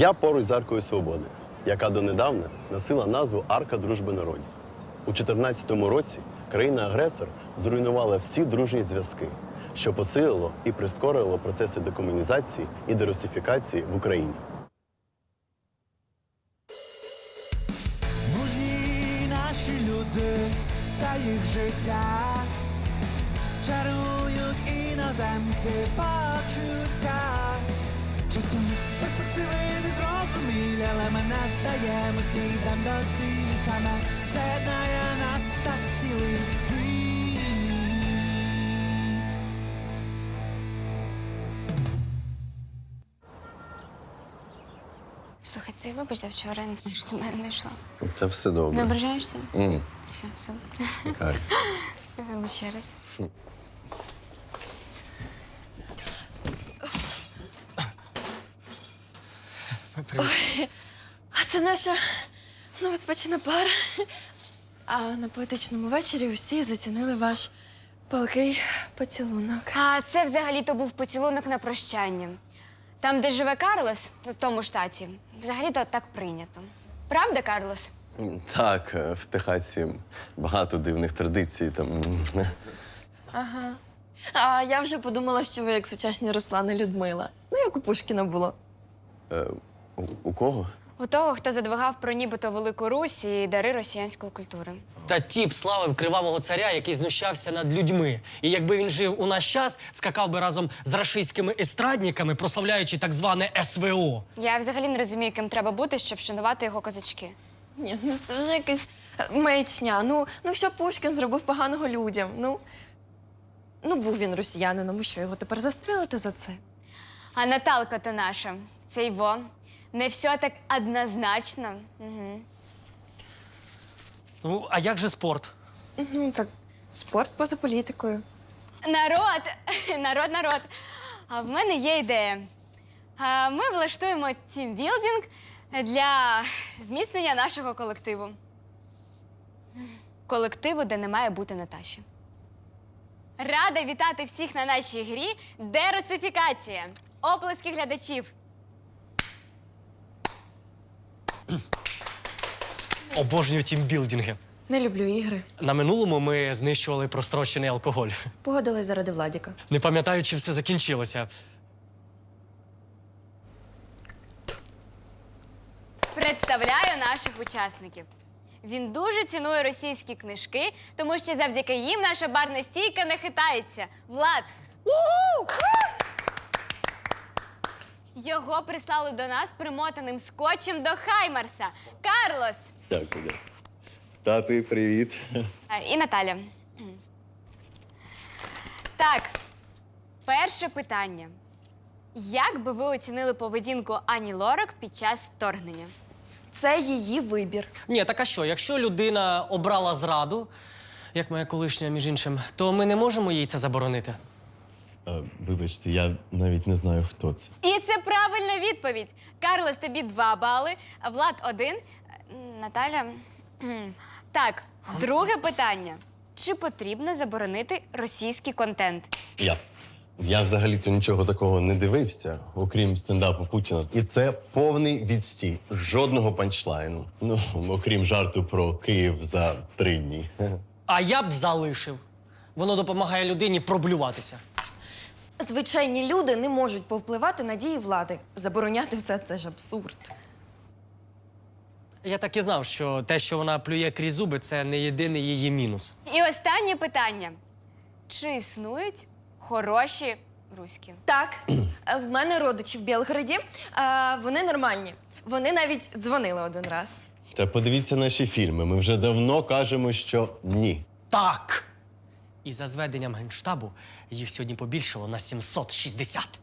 Я поруч з Аркою Свободи, яка донедавна носила назву Арка Дружби народів. У 2014 році країна-агресор зруйнувала всі дружні зв'язки, що посилило і прискорило процеси декомунізації і дерусифікації в Україні. Мужні наші люди та їх життя чарують іноземці почуття. Часом перспективи не зрозумілі, але ми не стаємо сідем до цілі саме це єднає нас так цілий світ. Слухай, ти вибач за вчора, не знаю, що до мене не йшла. Це все Не ображаєшся? М, Все, супер. Арк. Вибач ще раз. А це наша новоспечена пара. А на поетичному вечорі усі зацінили ваш палкий поцілунок. А це взагалі-то був поцілунок на прощання. Там, де живе Карлос, в тому штаті, взагалі-то так прийнято. Правда, Карлос? Так, е, в Техасі багато дивних традицій. Там м, А я вже подумала, що ви як сучасні Руслан і Людмила. Ну, як у Пушкіна було. е, у, у кого? У того, хто задвигав про нібито Велику Русь і дари росіянської культури. Та тіп славив кривавого царя, який знущався над людьми. І якби він жив у наш час, скакав би разом з рашистськими естрадниками, прославляючи так зване СВО. Я взагалі не розумію, ким треба бути, щоб шанувати його козачки. Ні, ну це вже якась маячня. Ну, ну що Пушкін зробив поганого людям? Ну, ну був він росіянином, і що його тепер застрелити за це? А Наталка то наша, це його. Не все так однозначно. Угу. Ну, а як же спорт? Ну, так, спорт поза політикою. Народ, народ, народ. А в мене є ідея. А, Ми влаштуємо тімбілдинг для зміцнення нашого колективу. Колективу, де не має бути Наташі. Рада вітати всіх на нашій грі Дерусифікація. Оплески глядачів. Обожнюю тімбілдинги. Не люблю ігри. На минулому ми знищували прострочений алкоголь. Погодилась заради Владіка. Не пам'ятаю, чи все закінчилося. Представляю наших учасників. Він дуже цінує російські книжки, тому що завдяки їм наша барна стійка не хитається. Влад! Його прислали до нас примотаним скотчем до Хаймарса. Карлос! Дякую. Тати, привіт. А, І Наталя. Так, перше питання. Як би ви оцінили поведінку Ані Лорак під час вторгнення? Це її вибір. Ні, так а що, якщо людина обрала зраду, як моя колишня, між іншим, то ми не можемо їй це заборонити. Вибачте, я навіть не знаю, хто це. І це правильна відповідь. Карлос, тобі два бали, а Влад один. Наталя. кхм. Так, друге питання. Чи потрібно заборонити російський контент? Я. Я взагалі-то нічого такого не дивився, окрім стендапу Путіна. І це повний відстій. Жодного панчлайну. Ну, окрім жарту про Київ за три дні. А я б залишив. Воно допомагає людині проблюватися. Звичайні люди не можуть повпливати на дії влади. Забороняти все це ж абсурд. Я так і знав, що те, що вона плює крізь зуби, це не єдиний її мінус. І останнє питання: чи існують хороші руські? Так, е, в мене родичі в Білгороді. е, Вони нормальні. Вони навіть дзвонили один раз. Та подивіться наші фільми. Ми вже давно кажемо, що ні. Так. І за зведенням генштабу їх сьогодні побільшало на 760.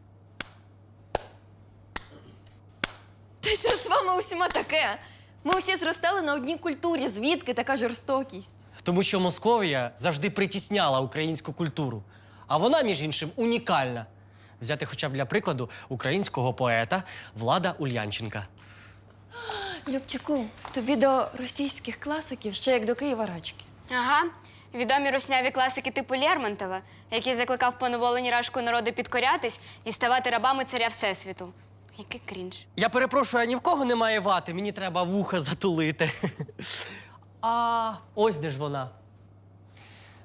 Та що ж з вами усіма таке? Ми усі зростали на одній культурі. Звідки така жорстокість? Тому що Московія завжди притісняла українську культуру. А вона, між іншим, унікальна. Взяти хоча б для прикладу українського поета Влада Ульянченка. Любчику, тобі до російських класиків ще як до Києва рачки. Ага. Відомі русняві класики типу Лермонтова, який закликав поневолені рашкою народу підкорятись і ставати рабами царя Всесвіту. Який крінж. Я перепрошую, а ні в кого немає вати, мені треба вуха затулити. А ось де ж вона.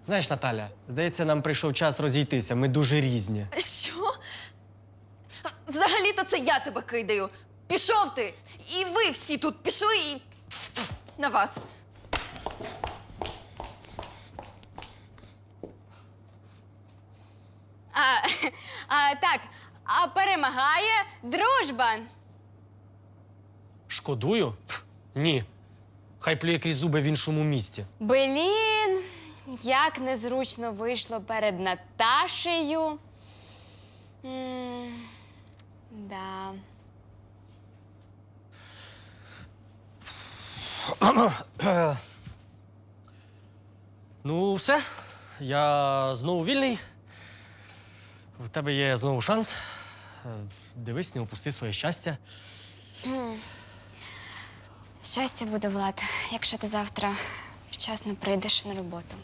Знаєш, Наталя, здається, нам прийшов час розійтися. Ми дуже різні. Що? Взагалі-то це я тебе кидаю. Пішов ти! І ви всі тут пішли і на вас. А, а, так, а перемагає дружба. Шкодую? Пф, Ні. Хай плює крізь зуби в іншому місті. Блін, як незручно вийшло перед Наташею. М, Да. Ну, все. Я знову вільний. В тебе є знову шанс. Е, Дивись, не упусти своє щастя. Щастя буде, Влад, якщо ти завтра вчасно прийдеш на роботу.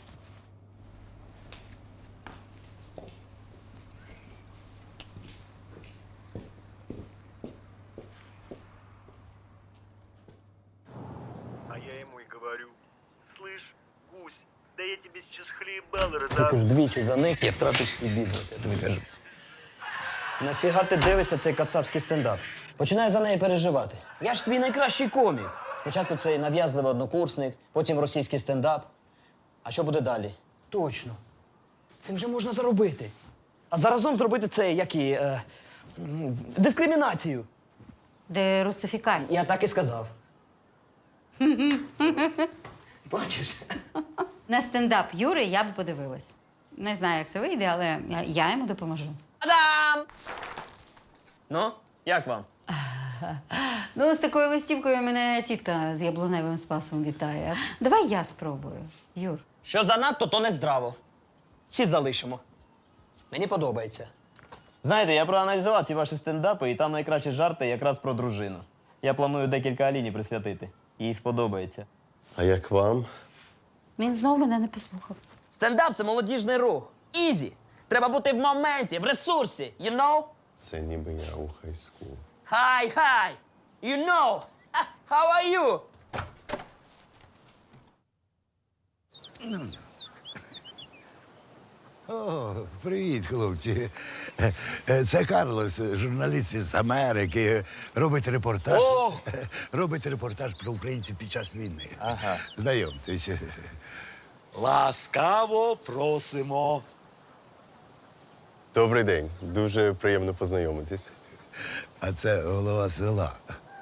А я ему и говорю, слышь, гусь, да я тебе сейчас хлебал Тільки раздам. за них я втратив свій бізнес, я тобі кажу. Нафіга ти дивишся цей кацапський стендап? Починаю за неї переживати. Я ж твій найкращий комік. Спочатку цей нав'язливий однокурсник, потім російський стендап. А що буде далі? Точно. Цим же можна заробити. А заразом зробити це як і е, м, дискримінацію. Дерусифікація. Я так і сказав. Бачиш? На стендап Юри я б подивилась. Не знаю, як це вийде, але я, я йому допоможу. Адам! Ну, як вам? Ну, з такою листівкою мене тітка з яблуневим спасом вітає. Давай я спробую, Юр. Що занадто, то не здраво. Всі залишимо. Мені подобається. Знаєте, я проаналізував ці ваші стендапи, і там найкращі жарти якраз про дружину. Я планую декілька аліні присвятити. Їй сподобається. А як вам? Він знов мене не послухав. Стендап це молодіжний рух. Ізі. Треба бути в моменті, в ресурсі. You know? Це ніби я у хайску. Hi, hi. You know. How are you? О, привіт, хлопці. Е, Це Карлос, журналіст із Америки. Робить репортаж. Робить репортаж про українців під час війни. Ага. Знайомтесь. Ласкаво просимо. Добрий день. Дуже приємно познайомитись. А це голова села.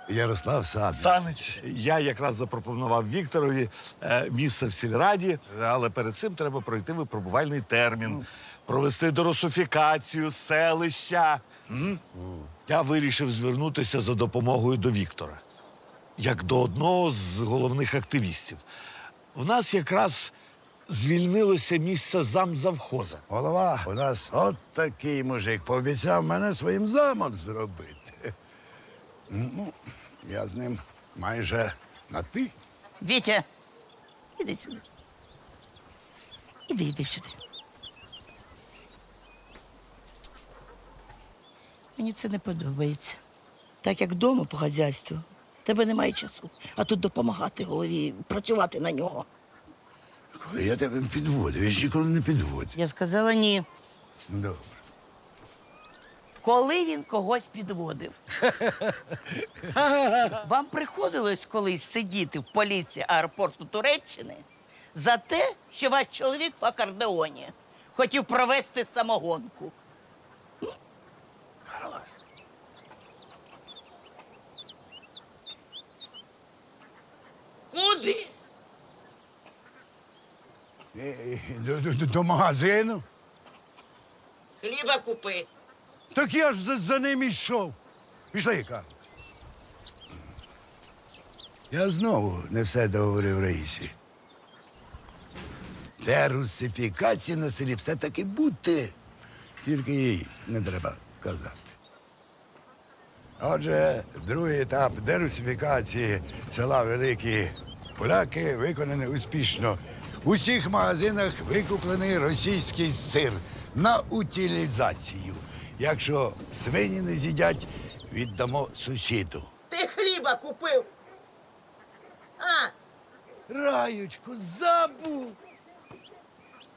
Ярослав Сад. Санич, я якраз запропонував Вікторові е, місце в сільраді, але перед цим треба пройти випробувальний термін, провести дорусифікацію селища. М? Я вирішив звернутися за допомогою до Віктора, як до одного з головних активістів. В нас якраз звільнилося місце замзавхоза. Голова, у нас от такий мужик пообіцяв мене своїм замом зробити. Ну, я з ним майже на ти. Вітя, іди сюди. Іди, іди сюди. Мені це не подобається. Так як вдома по хазяйству, в тебе немає часу, а тут допомагати голові, працювати на нього. Коли я тебе підводив, я ж ніколи не підводив. Я сказала ні. Добре. Коли він когось підводив. Вам приходилось колись сидіти в поліції аеропорту Туреччини за те, що ваш чоловік в акордеоні хотів провести самогонку. Хорош. Куди? Е, До, до, до магазину. Хліба купи. Так я ж за, за ним йшов. Пішли, Карло. Я знову не все договорив Раїсі. Дерусифікація на селі все-таки бути. Тільки їй не треба казати. Отже, другий етап дерусифікації села Великі Поляки виконаний успішно. У всіх магазинах викуплений російський сир на утилізацію. Якщо свині не з'їдять, віддамо сусіду. Ти хліба купив. А, Раючку, забув.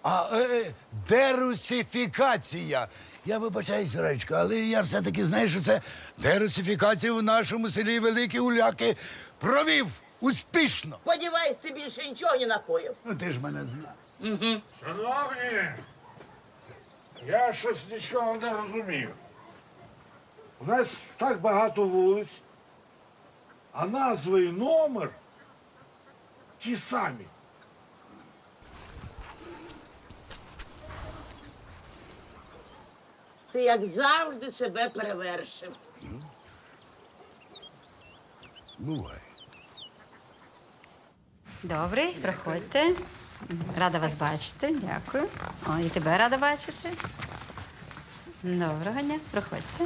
А е, дерусифікація. Я вибачаюсь, Раючка, але я все-таки знаю, що це дерусифікація в нашому селі Великі Уляки провів успішно. сподіваюсь, ти більше нічого не накоїв. Ну, ти ж мене знаєш. Шановні, я щось нічого не розумію. У нас так багато вулиць, а назви і номер ті самі. Ти як завжди себе перевершив. Буває. Добрий, проходьте. Рада вас бачити, дякую. О, і тебе рада бачити. Доброго дня, проходьте.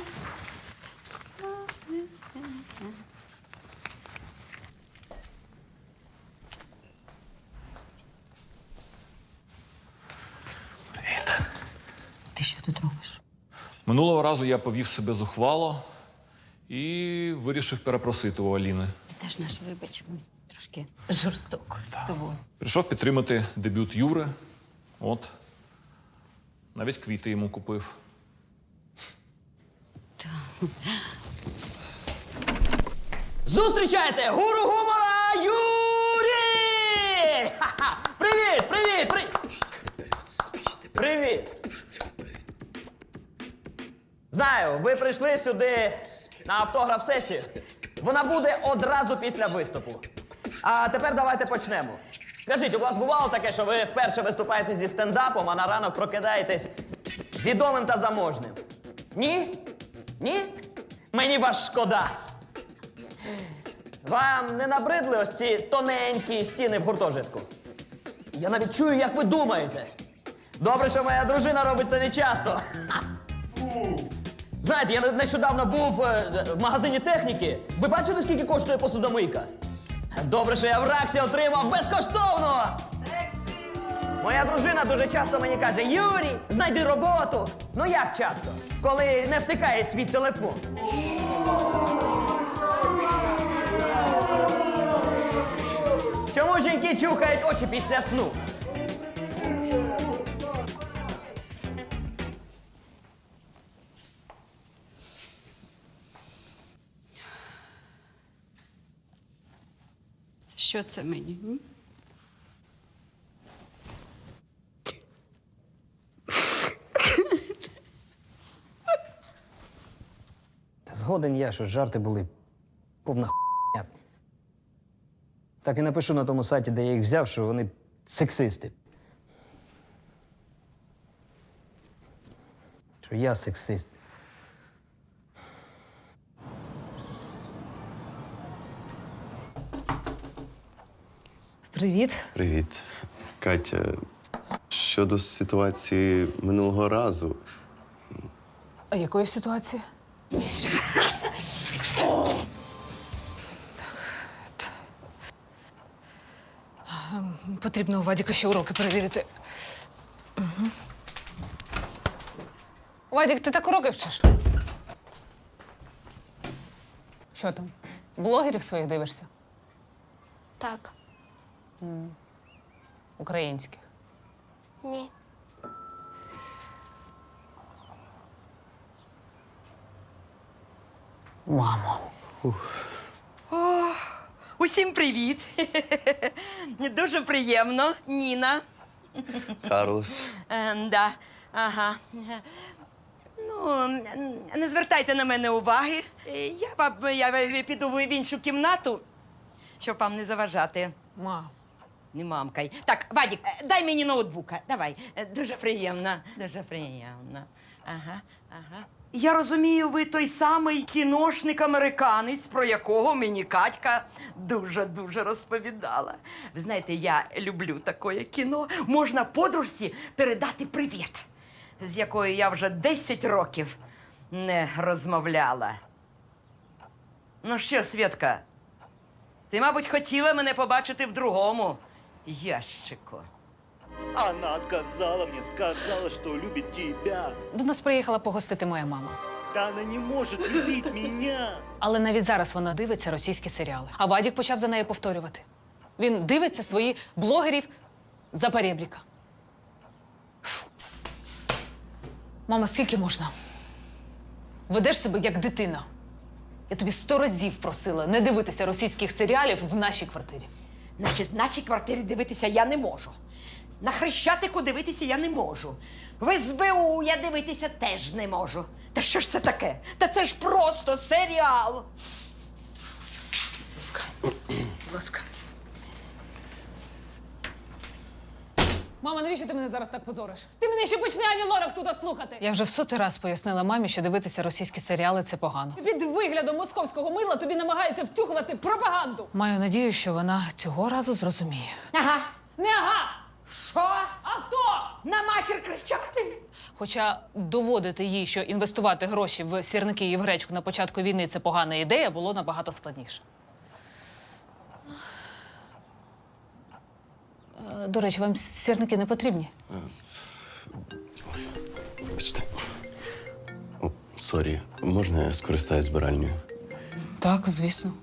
Ти що тут робиш? Минулого разу я повів себе зухвало і вирішив перепросити у Аліни. Ти теж наш вибач, трошки жорстоко з тобою. Прийшов підтримати дебют Юри. От. Навіть квіти йому купив. Зустрічайте гуру гумора Юрій! Ха-ха! Привіт, привіт, привіт! Привіт! Знаю, ви прийшли сюди на автограф-сесію. Вона буде одразу після виступу. А тепер давайте почнемо. Скажіть, у вас бувало таке, що ви вперше виступаєте зі стендапом, а на ранок прокидаєтесь відомим та заможним? Ні? Ні? Мені вас шкода. Вам не набридли ось ці тоненькі стіни в гуртожитку? Я навіть чую, як ви думаєте. Добре, що моя дружина робить це нечасто. Знаєте, я нещодавно був е, в магазині техніки. Ви бачили, скільки коштує посудомийка? Добре, що я в Раксі отримав безкоштовно! Моя дружина дуже часто мені каже: Юрій, знайди роботу. Ну як часто? Коли не втикає свій телефон. Чому жінки чухають очі після сну? Що це мені? Та згоден я, що жарти були повна хуйня. Так і напишу на тому сайті, де я їх взяв, що вони сексисти. Що я сексист. Привіт. Привіт. Катя, щодо ситуації минулого разу, А якої ситуації? Ем, Потрібно у Вадіка ще уроки перевірити. Угу. Вадік, ти так уроки вчиш? Що там? Блогерів своїх дивишся? Так. Українських. Ні. Мамо. Усім привіт. Дуже приємно, Ніна. Карлос, Ем, да. Ага. Ну, не звертайте на мене уваги. Я, я піду в іншу кімнату, щоб вам не заважати. Мам. Не мамкай. Так, Вадік, е, дай мені ноутбука. Давай. Е, Дуже приємно. Дуже приємно. Ага, ага. Я розумію, ви той самий кіношник-американець, про якого мені Катька дуже-дуже розповідала. Ви знаєте, я люблю таке кіно. Можна подружці передати привіт, з якою я вже 10 років не розмовляла. Ну що, Свєтка, ти, мабуть, хотіла мене побачити в другому ящику. Она отказала мне, сказала, что любит тебя. До нас приїхала погостити моя мама. Да она не может любить меня. Але навіть зараз вона дивиться російські серіали. А Вадік почав за нею повторювати. Він дивиться свої блогерів за перебріка. Фу. Мама, скільки можна? Ведеш себе як дитина. Я тобі сто разів просила не дивитися російських серіалів в нашій квартирі. В нашій квартирі дивитися я не можу. На хрещатику дивитися я не можу. В СБУ я дивитися теж не можу. Та що ж це таке? Та це ж просто серіал. Ласка. Ласка. Мама, навіщо ти мене зараз так позориш? Ти мене ще почне Ані Лорак туди слухати. Я вже в сотий раз пояснила мамі, що дивитися російські серіали це погано. Під виглядом московського мила тобі намагаються втюхувати пропаганду. Маю надію, що вона цього разу зрозуміє. Ага. Не ага! Що? А хто? На матір кричати? Хоча доводити їй, що інвестувати гроші в сірники і в гречку на початку війни це погана ідея, було набагато складніше. До речі, вам сірники не потрібні? Вибачте. Сорі, можна я скористаюсь збиральнею? Так, звісно.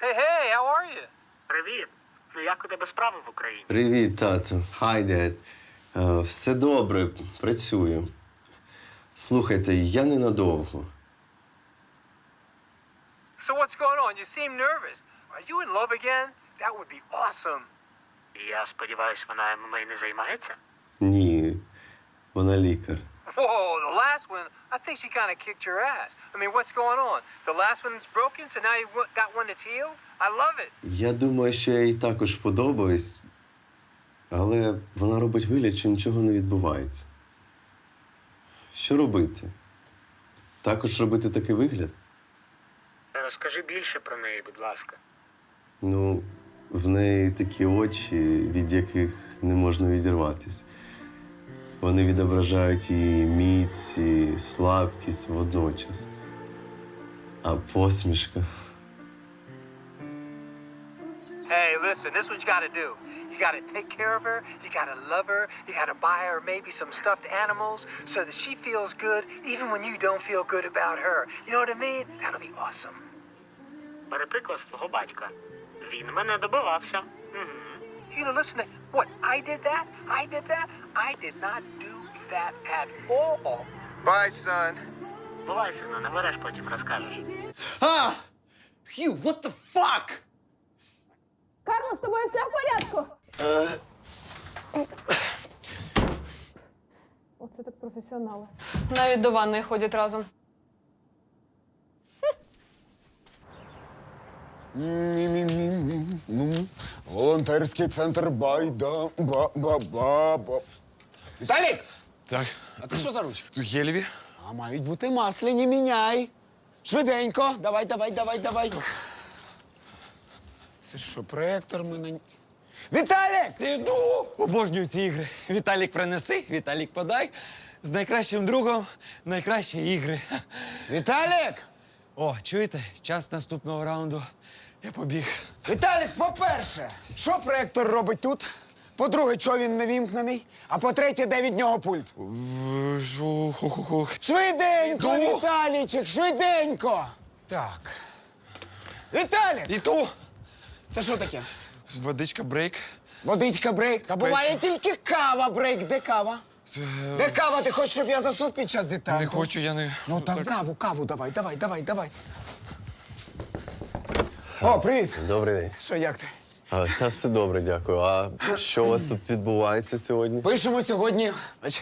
Hey, hey, how are you? Привіт. Ну як у тебе справи в Україні? Привіт, тато. Хай, дед. Е, Все добре, працюю. Слухайте, я ненадовго. So what's going on? You seem nervous. Are you in love again? That would be awesome. Я сподіваюся, вона ММА не займається? Ні, вона лікар. Whoa, the last one, I think she kind of kicked your ass. I mean, what's going on? The last one's broken, so now you got one that's healed? I love it. Я думаю, що я їй також подобаюсь, але вона робить вигляд, що нічого не відбувається. Що робити? Також робити такий вигляд? Розкажи більше про неї, будь ласка. Ну, в неї такі очі, від яких не можна відірватися. Вони відображають її міць і слабкість водночас. А посмішка. Hey, listen, this is what you gotta do. You gotta take care of her, you gotta love her, you gotta buy her maybe some stuffed animals so that she feels good even when you don't feel good about her. You know what I mean? That'll be awesome. Бери приклад батька. Він мене добивався. Угу. You know, listen to what I did that? I did that? I did not do that at all. Bye, son. Бувай, сину, набереш, потім розкажеш. А! Хью, what the fuck? Карло, з тобою все в порядку? Оце так професіонали. Навіть до ванної ходять разом. Волонтерський центр байда. Ба, ба, ба, ба. Віталік! Так, А це що за ручки? гелеві. А мають бути масляні, міняй. Швиденько. Давай, давай, давай, давай. Це що, проектор мене. Віталік! Іду! Обожнюю ці ігри. Віталік принеси, Віталік подай. З найкращим другом найкращі ігри. Віталік! О, чуєте? Час наступного раунду. Я побіг. Віталік, по-перше, що проектор робить тут? По-друге, чого він не вімкнений? А по-третє, де від нього пульт? Швиденько, Іду. Віталічик, швиденько! Так. Віталік! Іду! Це що таке? Водичка брейк. Водичка брейк. А буває тільки кава брейк. Де кава? Це... Де кава? Ти хочеш, щоб я заснув під час деталі? Не хочу, я не. Ну там каву, каву давай, давай, давай, давай. О, привіт! Добрий день. Що, як ти? А, та все добре, дякую. А що у вас тут відбувається сьогодні? Пишемо сьогодні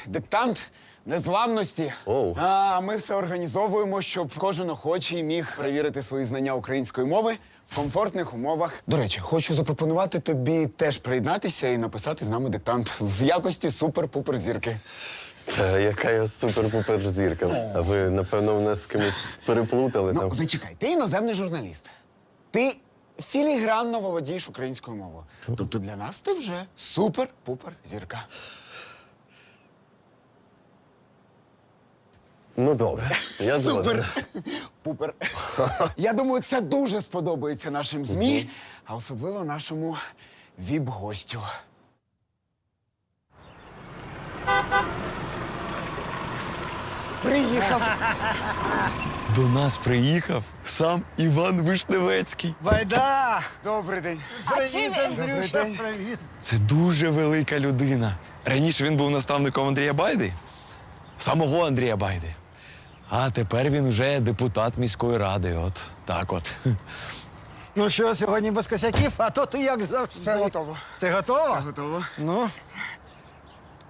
диктант незламності. Оу. А ми все організовуємо, щоб кожен охочий міг перевірити свої знання української мови в комфортних умовах. До речі, хочу запропонувати тобі теж приєднатися і написати з нами диктант в якості супер-пупер зірки. Та яка я супер-пупер зірка. А ви, напевно, мене з кимось переплутали Ну, там. зачекай, ти іноземний журналіст. Ти філігранно володієш українською мовою. Тобто для нас ти вже супер-пупер зірка. Ну добре. Я згоден. Супер! Пупер. Я думаю, це дуже сподобається нашим ЗМІ, а особливо нашому віп-гостю. приїхав. До нас приїхав сам Іван Вишневецький. Байда! Добрий день. Привіт, Андрюша, привіт. Це дуже велика людина. Раніше він був наставником Андрія Байди, самого Андрія Байди. А тепер він уже депутат міської ради. От так от. Ну що, сьогодні без косяків, а то ти як завжди. Все готово. Це готово? Все готово. Ну.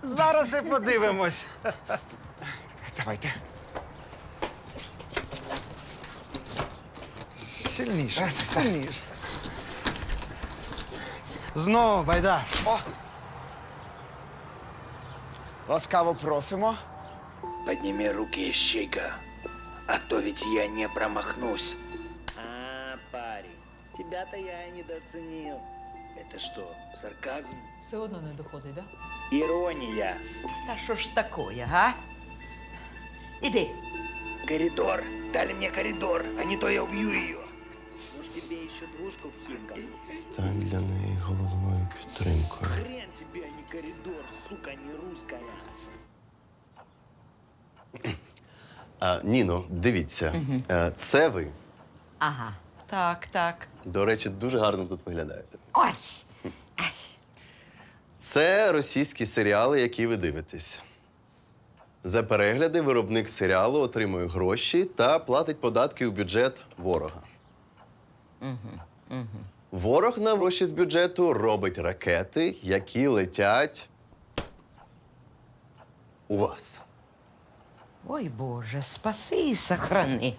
Зараз і подивимось. Давайте. Сильніше, сильніше. Знову, байда. О! Ласкаво просимо. Подними руки, ищейка, а то ведь я не промахнусь. А, парень, тебя-то я и недооценил. Это что, сарказм? Все одно не доходить, да? Ирония. Та що ж такое, га? Іди. Коридор. Дали мне коридор, а не то я убью ее. Еще двушку в Химках? Стань для неї головною підтримкою. Хрен тебе, а не коридор, сука, не русская. А, Ніно, дивіться, е, це ви, Ага. Так, так. до речі, дуже гарно тут виглядаєте. Ой. Це російські серіали, які ви дивитесь. За перегляди виробник серіалу отримує гроші та платить податки у бюджет ворога. Ворог на гроші з бюджету робить ракети, які летять у вас. Ой, Боже, спаси і сохрани.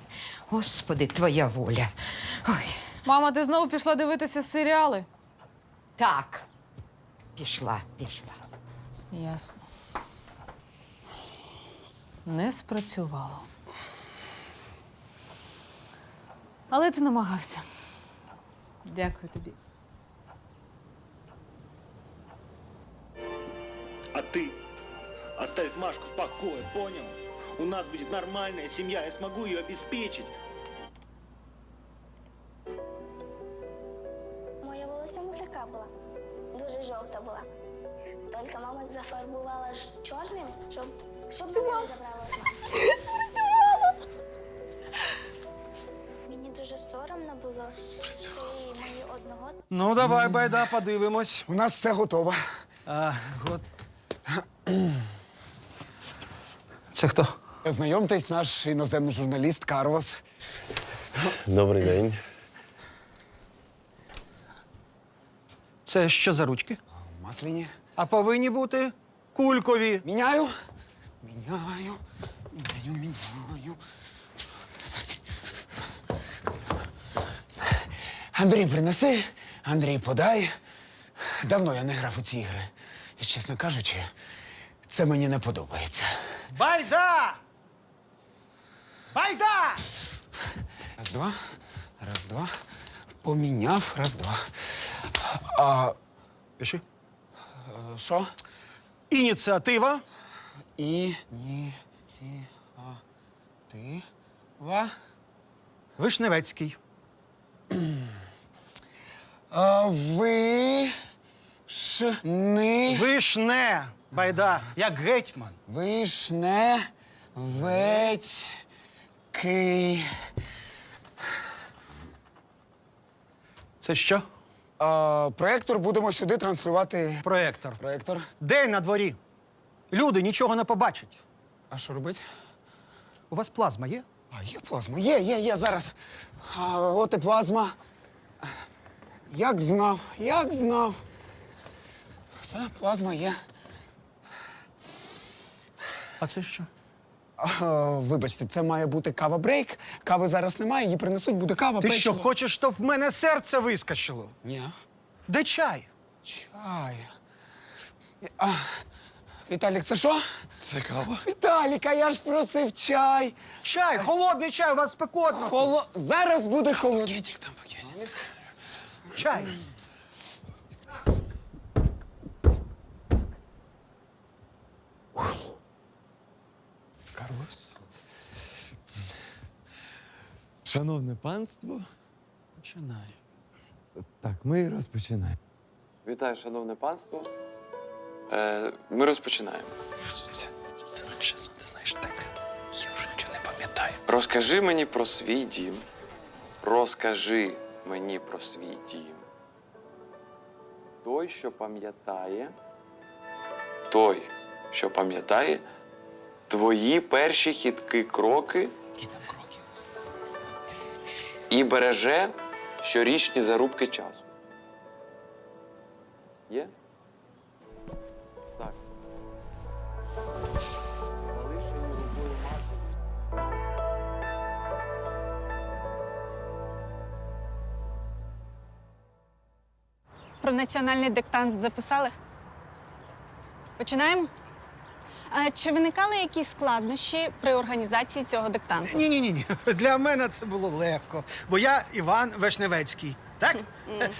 Господи, твоя воля. Ой, Мама, ти знову пішла дивитися серіали? так. Пішла, пішла. Ясно. Не спрацювало. Але ти намагався. Дякую тобі. А ты оставь Машку в покое, понял? У нас будет нормальная семья, я смогу ее обеспечить. Моя волосся була. Дуже жовта була. Тільки мама зафарбувала ж чорним, щоб, щоб мене Ну, давай, байда, подивимось. У нас все готово. А, гот... Це хто? Знайомтесь, наш іноземний журналіст Карлос. Добрий день. Це що за ручки? Масляні. А повинні бути кулькові. Міняю. Міняю. Міняю, міняю. Андрій, принеси. Андрій, подай. Давно я не грав у ці ігри. І, чесно кажучи, це мені не подобається. Байда! Байда! Раз, два. Раз, два. Поміняв. Раз, два. А Пиши. е, що? Ініціатива. Ініціатива. Вишневецький. А ви. Шни. Вишне. Байда. Як гетьман. Вишневецький. Це що? А, проектор будемо сюди транслювати. Проектор. Проектор. День на дворі. Люди нічого не побачать. А що робить? У вас плазма є? А, є плазма. Є, є, є зараз. А, от і плазма. Як знав, як знав. Все, плазма є. А це що? А, вибачте, це має бути кава-брейк. Кави зараз немає, її принесуть, буде кава. Ти печиво. що, хочеш, щоб в мене серце вискочило? Ні. Де чай? Чай. А, Віталік, це що? Це кава. Віталік, а я ж просив чай. Чай, холодний чай, у вас спекотно. Холо... Зараз буде холодний. Пакетик там, пакетик. Чай. Карлос. Шановне панство, Починай. так, ми розпочинаємо. Вітаю, шановне панство. Е, ми розпочинаємо. Це лише ти знаєш текст. Я вже нічого не пам'ятаю. Розкажи мені про свій дім. Розкажи мені про свій дім. Той, що пам'ятає. Той, що пам'ятає твої перші кроки. Кроки? І береже щорічні зарубки часу. Є? Про національний диктант записали? Починаємо? А чи виникали якісь складнощі при організації цього диктанту? Ні, ні, ні, ні. Для мене це було легко, бо я Іван Вишневецький. Так?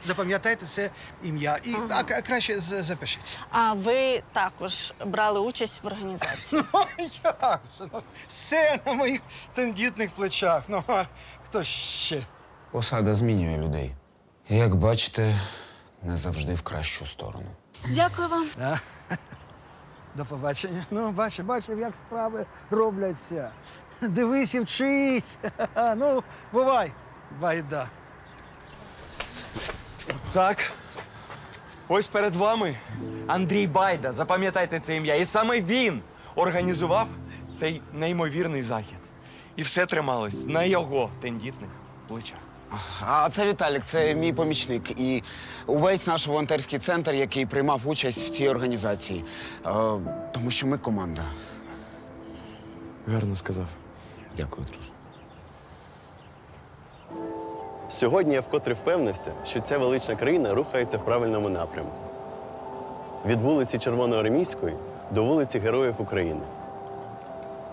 Запам'ятайте це ім'я. І а, к- краще запишіть. А ви також брали участь в організації? Ну, як же? Ну, Все на моїх тендітних плечах. Ну, а хто ще? Посада змінює людей. Як бачите, не завжди в кращу сторону. Дякую вам. Да. До побачення. Ну, бачив, бачив, як справи робляться. Дивись і вчись. Ну, бувай, байда. Так. Ось перед вами Андрій Байда. Запам'ятайте це ім'я. І саме він організував цей неймовірний захід. І все трималось на його тендітних плечах. А це Віталік, це мій помічник. І увесь наш волонтерський центр, який приймав участь в цій організації. Е, тому що ми команда. Гарно сказав. Дякую, друже. Сьогодні я вкотре впевнився, що ця велична країна рухається в правильному напрямку. Від вулиці Червоноармійської до вулиці Героїв України.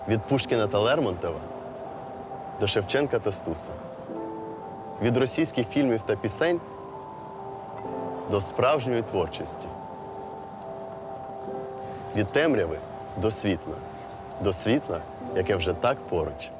Від Пушкіна та Лермонтова до Шевченка та Стуса. Від російських фільмів та пісень до справжньої творчості. Від темряви до світла. До світла, яке вже так поруч.